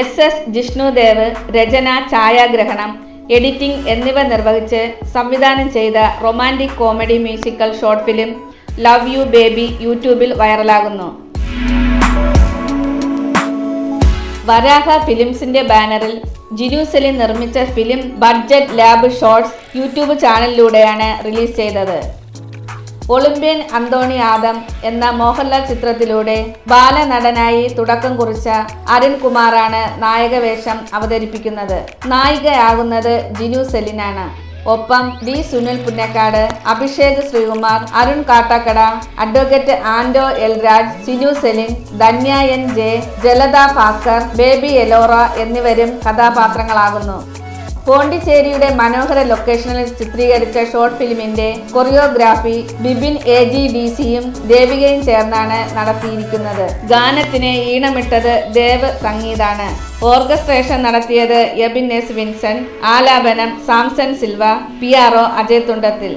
S S Jishnudev രചന ഛായാഗ്രഹണം editing എന്നിവ നിർവഹിച്ച് സംവിധാനം ചെയ്ത romantic comedy musical short film love you baby യൂട്യൂബിൽ വൈറലാകുന്നു. വരാഹ ഫിലിംസിന്റെ ബാനറിൽ ജിനു സെലിൻ നിർമ്മിച്ച film budget lab shorts YouTube ചാനലിലൂടെയാണ് release ചെയ്തത്. ഒളിമ്പ്യൻ അന്തോണി ആദം എന്ന മോഹൻലാൽ ചിത്രത്തിലൂടെ ബാലനടനായി തുടക്കം കുറിച്ച അരുൺകുമാറാണ് നായകവേഷം അവതരിപ്പിക്കുന്നത്. നായികയാകുന്നത് ജിനു സെലിനാണ്. ഒപ്പം D Sunil Punnakkad Abhishek Sreekumar Arun Kattakada advocate Ando Elraj Sinu Celine Dhanya N J Jalatha Bhaskar baby Elora എന്നിവരും കഥാപാത്രങ്ങളാകുന്നു. പോണ്ടിച്ചേരിയുടെ മനോഹര ലൊക്കേഷനിൽ ചിത്രീകരിച്ച short ഫിലിമിന്റെ choreography Bibin A G D സിയും ദേവികയും ചേർന്നാണ് നടത്തിയിരിക്കുന്നത്. ഗാനത്തിന് ഈണമിട്ടത് ദേവ് സംഗീതാണ്. ഓർക്കസ്ട്രേഷൻ നടത്തിയത് എബിൻ എസ് വിൻസൻ ആലാപനം Samson Silva P R O Ajay Thundathil.